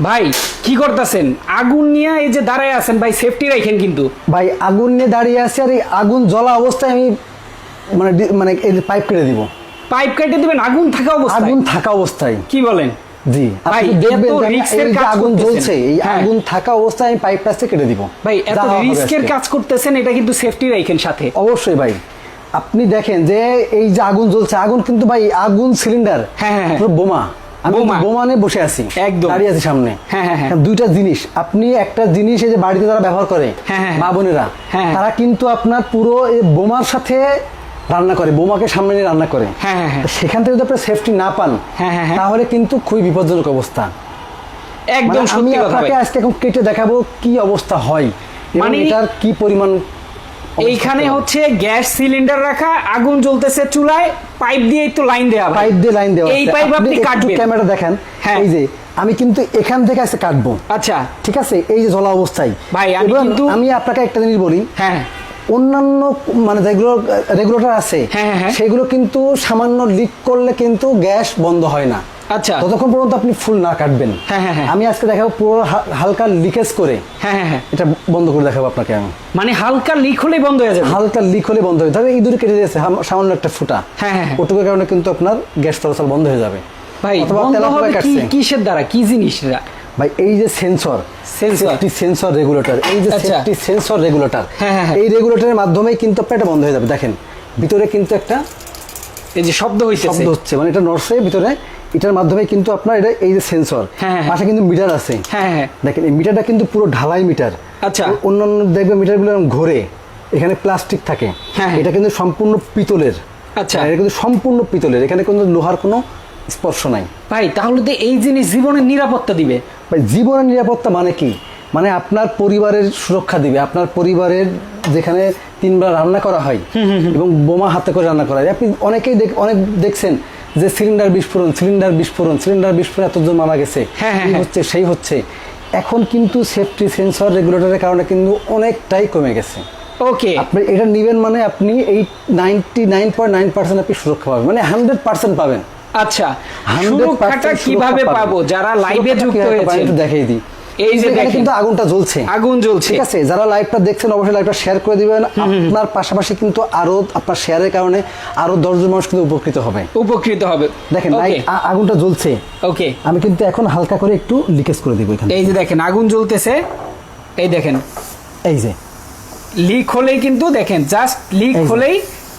ভাই কি করতেছেন? আগুন নিয়ে এই যে দাঁড়ায় আছেন ভাই সেফটি রাখেন কিন্তু। ভাই আগুন নিয়ে দাঁড়িয়ে আছে আর এই আগুন জ্বলা অবস্থায় আমি মানে মানে এই পাইপ কেটে দিব। পাইপ কেটে দিবেন? আগুন থাকা অবস্থায়? আগুন থাকা অবস্থায়। কি বলেন? জি ভাই, দেখবেন রিস্কের কাজ আগুন জ্বলছে এই হ্যাঁ। আগুন থাকা অবস্থায় আমি পাইপ টাচতে কেটে দিব। ভাই এত রিস্কের কাজ করতেছেন এটা কিন্তু সেফটি রাখেন সাথে। অবশ্যই ভাই। আপনি দেখেন যে এই যে আগুন জ্বলছে আগুন কিন্তু ভাই আগুন সিলিন্ডার হ্যাঁ, হ্যাঁ, হ্যাঁ। বোমা। আমি বোমা। কিন্তু বোমা নিয়ে বসে আছি একদম। দাঁড়িয়ে আছি সামনে হ্যাঁ, হ্যাঁ, হ্যাঁ। দুইটা জিনিস আপনি একটা জিনিস এই যে বাড়িতে যারা ব্যবহার করে হ্যাঁ, হ্যাঁ, মা বোনেরা হ্যাঁ। তারা কিন্তু আপনার পুরো বোমার সাথে রান্না করে বোমাকে সামনে নিয়ে রান্না করে হ্যাঁ, হ্যাঁ, হ্যাঁ। সেখান থেকে যদি আপনি সেফটি না পান হ্যাঁ, হ্যাঁ, হ্যাঁ। তাহলে কিন্তু খুবই বিপজ্জনক অবস্থা একদম মানে আমি সত্যি কথা আপনাকে আজকে এখন কেটে দেখাবো কি অবস্থা হয় মানে- এটার কি পরিমাণ এইখানে হচ্ছে গ্যাস সিলিন্ডার রাখা আগুন জ্বলতেছে চুলায় পাইপ দিয়ে তো লাইন দেওয়া পাইপ দিয়ে লাইন দেওয়া এই পাইপ আপনি একটু কাটবেন। ক্যামেরা দেখেন। হ্যাঁ। এই যে আমি কিন্তু এখান থেকে আজকে কাটবো। আচ্ছা। ঠিক আছে? এই যে জলা অবস্থায়। ভাই, আমি কিন্তু- আমি আপনাকে একটা জিনিস বলি। হ্যাঁ। অন্যান্য মানে যেগুলো রেগুলেটর আছে হ্যাঁ, হ্যাঁ, হ্যাঁ। সেগুলো কিন্তু সামান্য লিক করলে কিন্তু গ্যাস বন্ধ হয় না। আচ্ছা। ততক্ষণ পর্যন্ত আপনি ফুল না কাটবেন। হ্যাঁ, হ্যাঁ, হ্যাঁ। আমি আজকে দেখাবো পুরো হালকা লিকেজ করে। হ্যাঁ হ্যাঁ হ্যাঁ। এটা বন্ধ করে দেখাবো আপনাকে আমি। মানে হালকা লিক হলেই বন্ধ হয়ে যাবে? হালকা লিক হলে বন্ধ হয়ে যাবে। ইঁদুরে কেটে দিয়েছে সামান্য একটা ফুটা। হ্যাঁ, হ্যাঁ, হ্যাঁ। ওটুকুর কারণে কিন্তু আপনার গ্যাস চলাচল বন্ধ হয়ে যাবে। ভাই বন্ধ হবে কি কিসের দ্বারা? কি জিনিস এটা? ভাই এই যে সেন্সর। সেফটি সেন্সর রেগুলেটর এই যে আচ্ছা। সেফটি সেন্সর রেগুলেটর হ্যাঁ, হ্যাঁ। এই রেগুলেটরের মাধ্যমেই কিন্তু আপনার এটা বন্ধ হয়ে যাবে। দেখেন ভিতরে কিন্তু একটা এই যে শব্দ হইতেছে। শব্দ হচ্ছে। মানে এটা নড়ছে ভিতরে এটার মাধ্যমে কিন্তু আপনার এটা এই যে সেন্সর হ্যাঁ, হ্যাঁ। পাশে কিন্তু মিটার আছে। হ্যাঁ হ্যাঁ দেখেন এই মিটারটা কিন্তু পুরো ঢালাই মিটার। আচ্ছা। অন্যান্য দেখবে মিটারগুলো ঘোরে এখানে প্লাস্টিক থাকে। হ্যাঁ, হ্যাঁ। এটা কিন্তু সম্পূর্ণ পিতলের। আচ্ছা। এটা কিন্তু সম্পূর্ণ পিতলের। এখানে কিন্তু লোহার কোনো স্পর্শ নাই। ভাই তাহলে তো এই জিনিস জীবনের নিরাপত্তা দিবে। ভাই জীবনের নিরাপত্তা মানে কি? মানে আপনার পরিবারের সুরক্ষা দিবে। আপনার পরিবারের যেখানে তিনবার রান্না করা হয় এবং বোমা হাতে করে রান্না করা হয়। আপনি অনেকেই দেখ- অনেক দেখছেন যে সিলিন্ডার বিস্ফোরণ সিলিন্ডার বিস্ফোরণ সিলিন্ডার বিস্ফোরণ এতজন মারা গেছে। হ্যাঁ, হ্যাঁ, হ্যাঁ। হচ্ছে সেই হচ্ছে। এখন কিন্তু সেফটি সেন্সর রেগুলেটরের কারণে কিন্তু অনেকটাই কমে গেছে। ওকে আপনি এটা নেবেন মানে আপনি এই ninety nine point nine percent আপনি সুরক্ষা পাবেন মানে হান্ড্রেড পার্সেন্ট পাবেন। আচ্ছা 100% সুরক্ষাটা কীভাবে পাবো? যারা লাইভে যুক্ত হয়েছে একটু দেখিয়ে দিই। এই যে দেখেন। কিন্তু আগুনটা জ্বলছে। আগুন জ্বলছে। ঠিক আছে যারা লাইভটা দেখছেন অবশ্যই লাইভটা শেয়ার করে দিবেন। আপনার পাশাপাশি কিন্তু আরও আপনার শেয়ারের কারণে আরও দশজন মানুষ কিন্তু উপকৃত হবে। উপকৃত হবে। দেখেন আগুনটা জ্বলছে। ওকে আমি কিন্তু এখন হালকা করে একটু লিকেজ করে দিব এখানে। এই যে দেখেন আগুন জ্বলতেছে। এই দেখেন। এই যে। লিক হলেই কিন্তু দেখেন জাস্ট লিক হলেই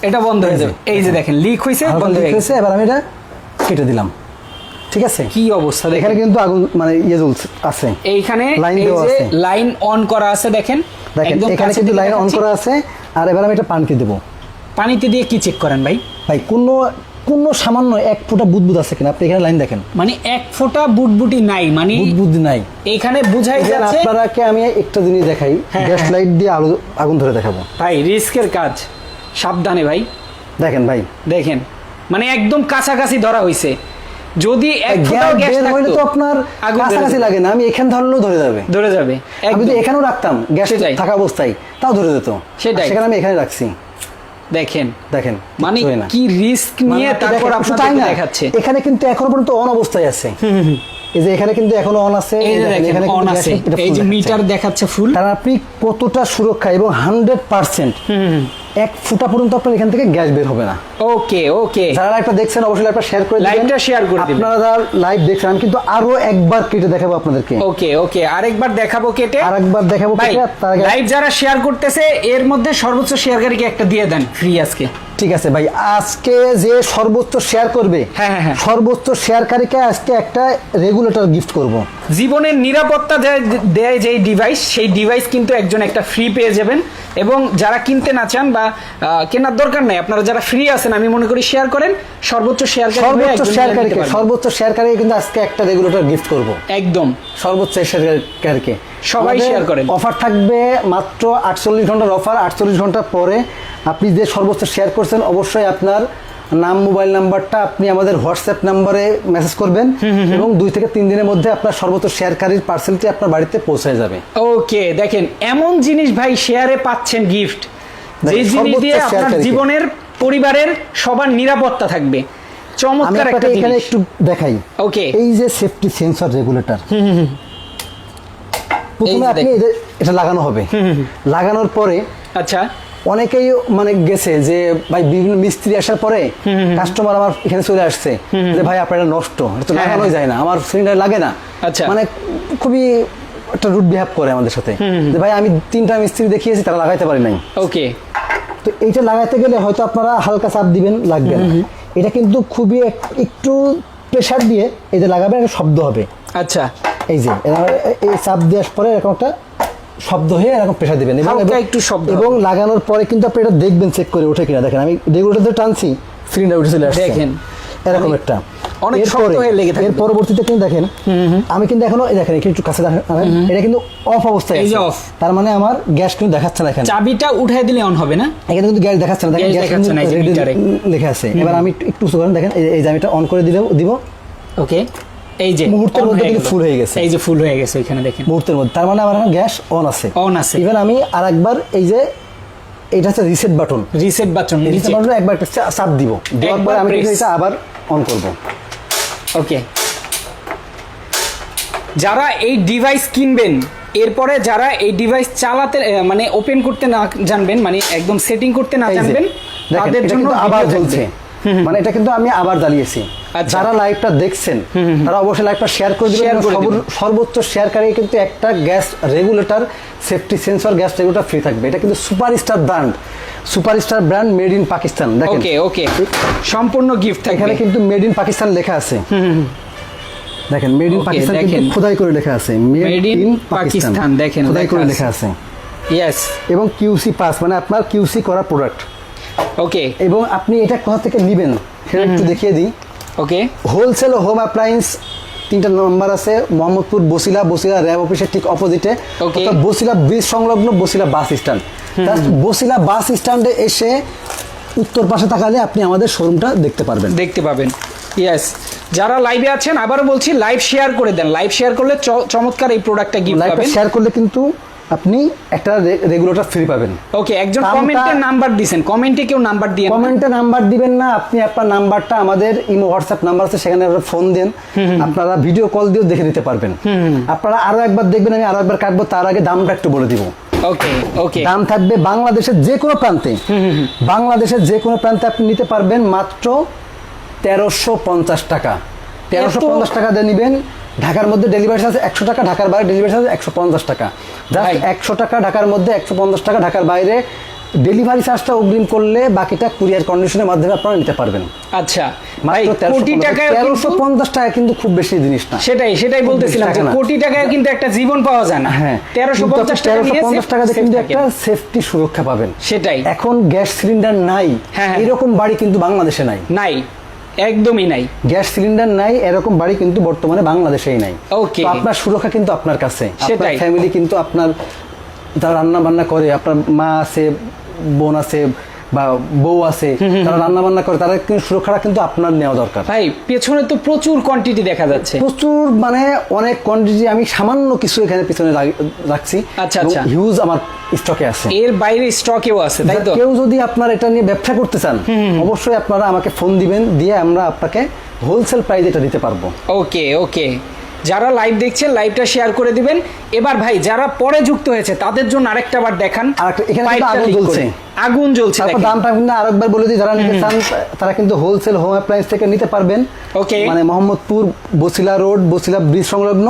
এটা বন্ধ হয়ে যাবে। এই যে দেখেন। লিক হয়েছে বন্ধ হয়ে গেছে। এবার আমি এটা কেটে দিলাম। ঠিক আছে? কি অবস্থা এখানে কিন্তু আগুন মানে ইয়ে জ্বলছে আছে। এইখানে লাইন এই দেওয়া আছে। লাইন অন করা আছে দেখেন। দেখেন এখানে কিন্তু লাইন অন করা আছে। আর এবার আমি এটা পানিতে দেবো। পানিতে দিয়ে কি চেক করেন ভাই? ভাই কোনো কোনো সামান্য এক ফুটা বুদবুদ আছে কিনা? আপনি এখানে লাইন দেখেন। মানে এক ফোঁটা বুটবুটি নাই মানে বুদবুদ নাই। এখানে বুঝাই যাচ্ছে আপনারাকে আমি একটা জিনিস দেখাই। হ্যাঁ, গ্যাস হ্যাঁ। লাইট দিয়ে আলো আগুন ধরে দেখাবো। ভাই রিস্কের কাজ। সাবধানে ভাই। দেখেন ভাই। দেখেন। মানে একদম কাছাকাছি ধরা হইছে। যদি এক ফোঁটাও গ্যাস থাকতো তো আপনার কাছাকাছি লাগে না। আমি এখানে ধরলেও ধরে যাবে। ধরে যাবে। আমি যদি এখানেও রাখতাম গ্যাস থাকা অবস্থায় তাও ধরে যেত। সেটাই। সেখানে আমি এখানে রাখছি। দেখেন। দেখেন মানে। কি রিস্ক মানে নিয়ে তারপর আপনাদের দেখাচ্ছে। এখানে কিন্তু এখনও পর্যন্ত অন অবস্থায় আছে। এই যে এখানে কিন্তু এখনও অন আছে। এখানে অন আছে। এই যে মিটার দেখাচ্ছে ফুল কারণ আপনি কতটা সুরক্ষা এবং হান্ড্রেড পার্সেন্ট এক ফুটা পর্যন্ত আপনার এখান থেকে গ্যাস বের হবে না। ওকে ওকে। যারা লাইভটা দেখছেন অবশ্যই লাইভটা শেয়ার করে লাইভটা শেয়ার করে দিবেন। আপনারা যারা লাইভ দেখছেন আমি কিন্তু আরও একবার কেটে দেখাবো আপনাদেরকে। ওকে ওকে। আরেকবার দেখাবো কেটে। আরেকবার দেখাবো কেটে লাইভ যারা শেয়ার করতেছে এর মধ্যে সর্বোচ্চ শেয়ারকারীকে একটা দিয়ে দেন ফ্রি আজকে। ঠিক আছে ভাই আজকে যে সর্বোচ্চ শেয়ার করবে হ্যাঁ, হ্যাঁ, হ্যাঁ। সর্বোচ্চ শেয়ারকারীকে আজকে একটা রেগুলেটর গিফট করব। জীবনের নিরাপত্তা দেয়- যেই ডিভাইস সেই ডিভাইস কিন্তু একজন একটা ফ্রি পেয়ে যাবেন। এবং যারা কিনতে না চান বা কেনার দরকার নাই আপনারা যারা ফ্রি আছেন আমি মনে করি শেয়ার করেন সর্বোচ্চ শেয়ার সর্বোচ্চ শেয়ারকারীকে সর্বোচ্চ শেয়ারকারীকে কিন্তু আজকে একটা রেগুলেটর গিফট করব। একদম। সর্বোচ্চ শেয়ারকারীকে সবাই শেয়ার করেন। অফার থাকবে মাত্র আটচল্লিশ ঘণ্টার অফার আটচল্লিশ ঘণ্টা পরে আপনি যে সর্বোচ্চ শেয়ার করছেন অবশ্যই আপনার নাম মোবাইল নাম্বারটা আপনি আমাদের হোয়াটসঅ্যাপ নাম্বারে মেসেজ করবেন এবং দুই থেকে তিন দিনের মধ্যে আপনার সর্বোচ্চ শেয়ারকারীর পার্সেলটি আপনার বাড়িতে পৌঁছে যাবে। ওকে দেখেন এমন জিনিস ভাই শেয়ারে পাচ্ছেন গিফট যে জিনিস দিয়ে আপনার জীবনের পরিবারের সবার নিরাপত্তা থাকবে। চমৎকার একটা এখানে একটু দেখাই। ওকে। এই যে সেফটি সেন্সর রেগুলেটর প্রথমে আপনি এটা লাগানো হবে। লাগানোর পরে আচ্ছা। অনেকেই মানে গেছে যে ভাই বিভিন্ন মিস্ত্রি আসার পরে কাস্টমার আমার এখানে চলে আসছে। যে ভাই আপনার নষ্ট। এটা তো হ্যাঁ, লাগানোই হ্যাঁ। যায় না। আমার সিলিন্ডার লাগে না। আচ্ছা। মানে খুবই একটা রুট বিহেভ করে আমাদের সাথে। যে ভাই আমি তিনটা মিস্ত্রি দেখিয়েছি তারা লাগাইতে পারি নাই। ওকে। তো এইটা লাগাতে গেলে হয়তো আপনারা হালকা চাপ দিবেন লাগবে এটা কিন্তু খুবই একটু প্রেশার দিয়ে এটা লাগাবেন একটা শব্দ হবে। আচ্ছা। এই যে এই চাপ দেওয়ার পরে এরকম একটা শব্দ হয়ে এরকম প্রেশার দিবেন এবং- একটু শব্দ। এবং লাগানোর পরে কিন্তু আপনি এটা দেখবেন চেক করে ওঠে কিনা। দেখেন আমি রেগুলেটর টানছি সিলিন্ডার উঠে চলে আসছে। দেখেন। এরকম একটা। অনেক শক্ত হয়ে লেগে থাকবে। এর পরবর্তীতে কিন্তু দেখেন আমি কিন্তু এখনও এই দেখেন একটু কাছে দেখেন এটা কিন্তু অফ অবস্থায় আছে। off। তার মানে আমার গ্যাস কিন্তু দেখাচ্ছে না এখানে। চাবিটা উঠাই দিলে অন হবে না? এখানে কিন্তু গ্যাস দেখাচ্ছে না। দেখেন গ্যাস দেখাচ্ছে না, লেখা আছে। এবার আমি একটু- উঁচু করেন দেখেন এই- এই যে আমি এটা অন করে দিলে দিব। ওকে এই যে মুহূর্তের মধ্যে কিন্তু full হয়ে গেছে। এই যে ফুল হয়ে গেছে এখানে দেখেন। মুহূর্তের মধ্যে। তার মানে আমার এখন গ্যাস অন আছে। On আছে। ইভেন আমি আর একবার এই যে এটা হচ্ছে reset button reset button reset বাটনে একবার চাপ দিব। দেওয়ার একবার পরে আমি কিন্তু এটা আবার অন করব। ওকে যারা এই ডিভাইস কিনবেন এরপরে যারা এই ডিভাইস চালাতে মানে ওপেন করতে না জানবেন মানে একদম সেটিং করতে না জানবেন তাদের জন্য আবার চলছে মানে এটা কিন্তু আমি আবার জ্বালিয়েছি আচ্ছা। যারা লাইভটা দেখছেন তারা অবশ্যই লাইভটা শেয়ার করে দিবেন সর্বোচ্চ শেয়ারকারী কিন্তু একটা gas regulator safety sensor gas regulator free থাকবে। এটা কিন্তু superstar brand superstar brand made in Pakistan দেখেন। ওকে ওকে সম্পূর্ণ গিফট এখানে কিন্তু মেড ইন পাকিস্তান লেখা আছে। দেখেন মেড ইন পাকিস্তান কিন্তু। খোদাই করে লেখা আছে। মেড ইন পাকিস্তান, দেখেন, খোদাই করে লেখা আছে। ইয়েস এবং কিউসি পাস মানে আপনার কিউসি করা প্রোডাক্ট ওকে এবং আপনি এটা কোথা থেকে নেবেন সেটা একটু দেখিয়ে দিই। ওকে হোলসেল হোম অ্যাপ্লায়েন্স তিনটা নাম্বার আছে মোহাম্মদপুর বসিলা বসিলা র্যাব অফিসের ঠিক অপোজিটে. বসিলা ব্রিজ সংলগ্ন Basila bus stand Basila bus স্ট্যান্ডে এসে উত্তর পাশে তাকালে আপনি আমাদের শোরুমটা দেখতে পারবেন। দেখতে পাবেন। ইয়েস যারা লাইভে আছেন আবারও বলছি লাইভ শেয়ার করে দেন। লাইভ শেয়ার করলে চমৎকার এই প্রোডাক্টটা গিফট পাবেন। শেয়ার করলে কিন্তু আপনি একটা রেগুলেটর ফ্রি পাবেন। ওকে একজন দামটা- কমেন্টে নাম্বার দিয়েছেন কমেন্টে কেউ নাম্বার দিয়ে কমেন্টে নাম্বার দিবেন না আপনি আপনার নাম্বারটা আমাদের ইমো হোয়াটসঅ্যাপ নাম্বার আছে সেখানে ফোন দেন। আপনারা ভিডিও কল দিয়েও দেখে নিতে পারবেন। আপনারা আরও একবার দেখবেন আমি আরও একবার কাটবো তার আগে দামটা একটু বলে দিব। ওকে ওকে দাম থাকবে বাংলাদেশের যে কোনো প্রান্তে। বাংলাদেশের যে কোনো প্রান্তে আপনি নিতে পারবেন মাত্র তেরোশো পঞ্চাশ টাকা। তেরোশো পঞ্চাশ টাকা দিয়ে নেবেন ঢাকার মধ্যে ডেলিভারি চার্জ একশো টাকা ঢাকার বাইরে ডেলিভারি চার্জ একশো পঞ্চাশ টাকা। জাস্ট একশো টাকা ঢাকার মধ্যে একশো পঞ্চাশ টাকা ঢাকার বাইরে ডেলিভারি চার্জটা অগ্রিম করলে বাকিটা কুরিয়ার কন্ডিশনের মাধ্যমে আপনারা নিতে পারবেন। আচ্ছা। কোটি টাকায় তেরোশো পঞ্চাশ টাকা কিন্তু খুব বেশি জিনিস না। সেটাই সেটাই বলতেছিলাম টাকা। কোটি টাকায় কিন্তু একটা জীবন পাওয়া যায় না। হ্যাঁ তেরোশো পঞ্চাশ টাকা তেরোশো পঞ্চাশ টাকাতে কিন্তু একটা সেফটি সুরক্ষা পাবেন। সেটাই। এখন গ্যাস সিলিন্ডার নাই হ্যাঁ, হ্যাঁ। এরকম বাড়ি কিন্তু বাংলাদেশে নাই। নাই। একদমই নাই। গ্যাস সিলিন্ডার নাই এরকম বাড়ি কিন্তু বর্তমানে বাংলাদেশেই নাই। ওকে আপনার সুরক্ষা কিন্তু আপনার কাছে। সেটাই। ফ্যামিলি কিন্তু আপনার যারা রান্না বান্না করে আপনার মা আছে বোন আছে বা বউ আছে তারা রান্না বান্না করে তারা সুরক্ষাটা কিন্তু আপনার নেওয়া দরকার। ভাই পেছনে তো প্রচুর কোয়ান্টিটি দেখা যাচ্ছে। প্রচুর মানে অনেক কোয়ান্টিটি আমি সামান্য কিছু এখানে পিছনে রাখ- রাখছি। আচ্ছা, আচ্ছা। হিউজ আমার স্টকে আছে। এর বাইরে স্টকেও আছে তাই তো কেউ যদি আপনার এটা নিয়ে ব্যবসা করতে চান অবশ্যই আপনারা আমাকে ফোন দিবেন দিয়ে আমরা আপনাকে হোলসেল প্রাইস এটা দিতে পারব। ওকে ওকে যারা লাইভ দেখছেন লাইভটা শেয়ার করে দিবেন। এবার ভাই যারা পরে যুক্ত হয়েছে তাদের জন্য আরেকটা বার দেখান। আগুন জ্বলছে। দামটা কিন্তু আরেকবার বলে দিই যারা নিতে চান তারা কিন্তু হোলসেল হোম অ্যাপ্লায়েন্স থেকে নিতে পারবেন। ওকে মানে মোহাম্মদপুর বসিলা রোড বসিলা ব্রিজ সংলগ্ন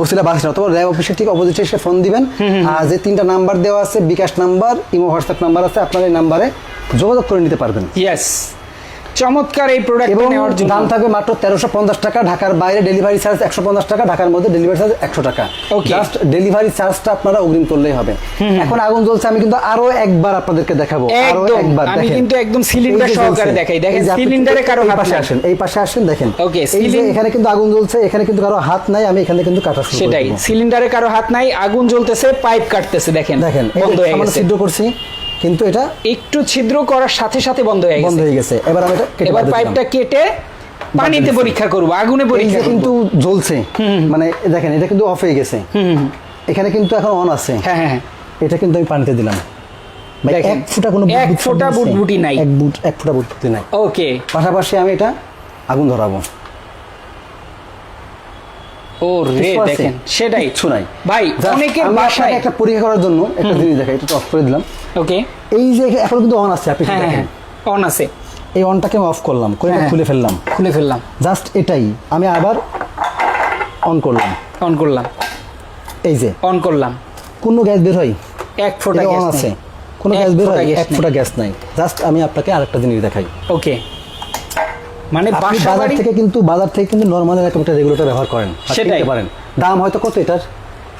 বসিলা বাস স্ট্যান্ড অথবা র্যাব অফিসের ঠিক অপোজিটে এসে ফোন দিবেন। আর যে তিনটা নাম্বার দেওয়া আছে bKash number imo WhatsApp number আছে আপনার এই নাম্বারে যোগাযোগ করে নিতে পারবেন। ইয়েস চমৎকার এই প্রোডাক্ট এবং নেওয়ার জন্য। দাম থাকবে মাত্র তেরোশো পঞ্চাশ টাকা ঢাকার বাইরে ডেলিভারি চার্জ একশো পঞ্চাশ টাকা ঢাকার মধ্যে ডেলিভারি চার্জ একশো টাকা। Okay. জাস্ট ডেলিভারি চার্জটা আপনারা অগ্রিম করলেই হবে। এখন আগুন জ্বলছে আমি কিন্তু আরও একবার আপনাদেরকে দেখাবো আরও একবার আমি কিন্তু একদম যে সহকারে দেখাই। দেখেন, cylinder-এ কারও হাত পাশে আসেন এই পাশে আসেন দেখেন। এই এখানে কিন্তু আগুন জ্বলছে এখানে কিন্তু কারও হাত নাই আমি এখানে কিন্তু কাটা শুরু সেটাই সিলিন্ডারে কারও হাত নাই আগুন জ্বলতেছে পাইপ কাটতেছে দেখেন। দেখেন বন্ধ হয়ে গেছে। ছিদ্র করছি। কিন্তু এটা একটু ছিদ্র করার সাথে সাথে বন্ধ হয়ে গেছে। বন্ধ হয়ে গেছে। এবার আমি এটা কেটে এবার। পাইপটা কেটে পানিতে পরীক্ষা করব আগুনে পরীক্ষা কিন্তু জ্বলছে মানে দেখেন এটা কিন্তু অফ হয়ে গেছে। এখানে কিন্তু এখন অন আছে। হ্যাঁ হ্যাঁ হ্যাঁ। এটা কিন্তু আমি পানিতে দিলাম। এক ফুটা কোনো এক ফোঁটা? বুটবুটি নাই। এক বুট এক ফুটা বুটবুটি নাই। ওকে পাশাপাশি আমি এটা আগুন ধরাবো। ও রে দেখেন সেটাই। কিচ্ছু নাই। ভাই অনেকের বাসায় একটা পরীক্ষা করার জন্য একটা জিনিস দেখাই এটা অফ করে দিলাম। ওকে। এই যে এখন কিন্তু অন আছে আপনি হ্যাঁ হ্যাঁ দেখেন। অন আছে। এই অনটাকে আমি অফ করলাম করে হ্যাঁ। খুলে ফেললাম। খুলে ফেললাম। জাস্ট এটাই। আমি আবার অন করলাম। অন করলাম। এই যে। অন করলাম। কোনো গ্যাস বের হয়? এক ফোঁটা গ্যাস আছে। কোনো গ্যাস বের হয়? এক ফোঁটা গ্যাস নাই। জাস্ট আমি আপনাকে আরেকটা জিনিস দেখাই। ওকে। মানে বাজার থেকে কিন্তু বাজার থেকে কিন্তু নর্মাল এরকম একটা রেগুলেটর ব্যবহার করেন। সেটাই। পারেন। দাম হয়তো কত এটার?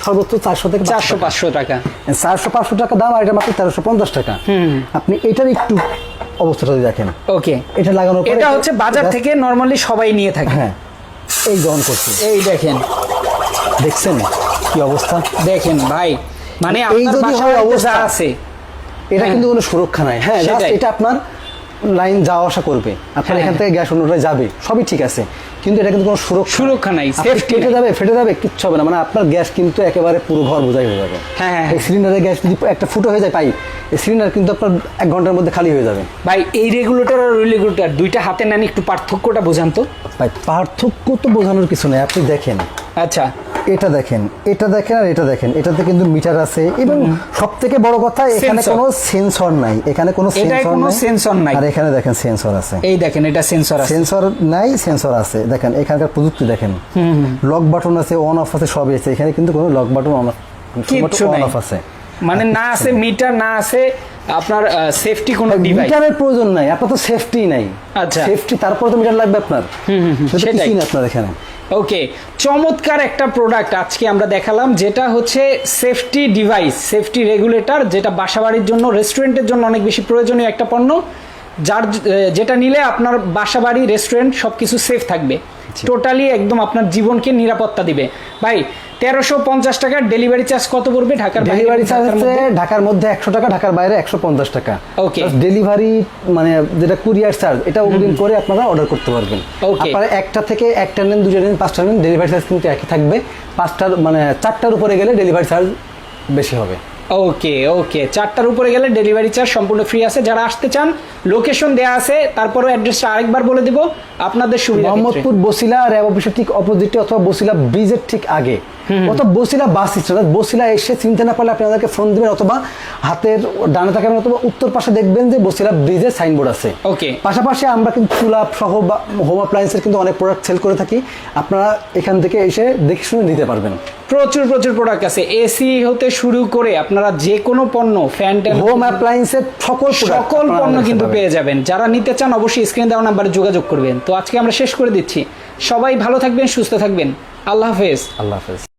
সর্বোচ্চ চারশো থেকে চারশো পাঁচশো টাকা। চারশো পাঁচশো টাকা দাম আর এটা মাত্র তেরোশো পঞ্চাশ টাকা। আপনি এটার একটু অবস্থাটা যদি দেখেন। ওকে। এটা লাগানোর পরে এটা হচ্ছে বাজার থেকে নরমালি সবাই নিয়ে থাকে। হ্যাঁ। এই গ্রহণ করছে। এই দেখেন। দেখছেন কি অবস্থা? দেখেন ভাই মানে এই আপনার যদি হয় অবস্থা, আছে। এটা হ্যাঁ। কিন্তু কোনো সুরক্ষা নাই। হ্যাঁ এটা আপনার লাইন যাওয়া আসা করবে। আপনার হ্যাঁ, এখান থেকে গ্যাস অন্যটায় যাবে সবই ঠিক আছে। কিন্তু এটা কিন্তু কোনো সুরক্ষা সুরক্ষা নাই, কেটে যাবে ফেটে যাবে কিচ্ছু হবে না। মানে আপনার গ্যাস কিন্তু একেবারে পুরো ঘর বোঝাই হয়ে যাবে। হ্যাঁ, হ্যাঁ, এই সিলিন্ডারের গ্যাস যদি একটা ফুটো হয়ে যায় পাইপ এই সিলিন্ডার কিন্তু আপনার এক ঘণ্টার মধ্যে খালি হয়ে যাবে। ভাই এই রেগুলেটর আর রেগুলেটর দুইটা হাতে নেন একটু পার্থক্যটা বোঝান তো। ভাই পার্থক্য তো বোঝানোর কিছু নেই আপনি দেখেন। আচ্ছা। এটা দেখেন এটা দেখেন আর এটা দেখেন। এটাতে কিন্তু মিটার আছে এবং সব থেকে বড় কথা এখানে কোনো সেন্সর নাই। এখানে কোনো সেন্সর নাই। আর এখানে দেখেন সেন্সর আছে। এই দেখেন এটা সেন্সর আছে। সেন্সর নাই সেন্সর আছে। দেখেন এখানকার প্রযুক্তি দেখেন। লক বাটন আছে অন অফ আছে সবই আছে। এখানে কিন্তু কোনো লক বাটন অন অফ আছে। মানে না আছে মিটার না আছে আপনার সেফটি কোনো মিটারের প্রয়োজন নাই আপনার তো সেফটি নাই। আচ্ছা। সেফটি তারপর তো মিটার লাগবে আপনার। সেটা সেটাই। আপনার এখানে। ওকে চমৎকার একটা প্রোডাক্ট আজকে আমরা দেখালাম যেটা হচ্ছে সেফটি ডিভাইস সেফটি রেগুলেটর যেটা বাসাবাড়ির জন্য রেস্টুরেন্টের জন্য অনেক বেশি প্রয়োজনীয় একটা পণ্য। যার যেটা নিলে আপনার বাসাবাড়ি রেস্টুরেন্ট সবকিছু সেফ থাকবে। টোটালি একদম আপনার জীবনকে নিরাপত্তা দিবে। ভাই তেরোশো পঞ্চাশ টাকার ডেলিভারি চার্জ কত পড়বে ঢাকার ডেলিভারি চার্জ ঢাকার মধ্যে? ঢাকার মধ্যে একশো টাকা ঢাকার বাইরে একশো পঞ্চাশ টাকা। ওকে ডেলিভারি মানে যেটা কুরিয়ার চার্জ এটা অগ্রিম করে আপনারা অর্ডার করতে পারবেন. আপনারা একটা থেকে একটা নেন দুটো নেন পাঁচটা নেন ডেলিভারি চার্জ কিন্তু একই থাকবে। পাঁচটার মানে চারটার উপরে গেলে ডেলিভারি চার্জ বেশি হবে। ওকে ওকে চারটার উপরে গেলে ডেলিভারি চার্জ সম্পূর্ণ ফ্রি আছে। যারা আসতে চান লোকেশন দেওয়া আছে। তারপরে অ্যাড্রেসটা আরেকবার বলে দিব। আপনাদের সুবিধা মোহাম্মদপুর বসিলা র্যাব অফিসের ঠিক অপোজিটে অথবা বসিলা ব্রিজের ঠিক আগে। অথবা বসিলা বাস স্ট্যান্ড বসিলা এসে চিনতে না পারলে আপনাদেরকে ফোন দিবেন অথবা হাতের ডানে তাকাবেন অথবা উত্তর পাশে দেখবেন যে বসিলা ব্রিজের সাইনবোর্ড আছে। Okay. পাশাপাশি আমরা কিন্তু চুলা সহ বা হোম অ্যাপ্লায়েন্সের কিন্তু অনেক প্রোডাক্ট সেল করে থাকি। আপনারা এখান থেকে এসে দেখে শুনে নিতে পারবেন। প্রচুর প্রচুর প্রোডাক্ট আছে। এসি হতে শুরু করে আপনারা যে কোনো পণ্য ফ্যান হোম অ্যাপ্লায়েন্সের সকল সকল পণ্য কিন্তু পেয়ে যাবেন। যারা নিতে চান অবশ্যই স্ক্রিনে দেওয়া নাম্বারে যোগাযোগ করবেন। তো আজকে আমরা শেষ করে দিচ্ছি। সবাই ভালো থাকবেন সুস্থ থাকবেন। আল্লাহ হাফেজ। আল্লাহ হাফেজ।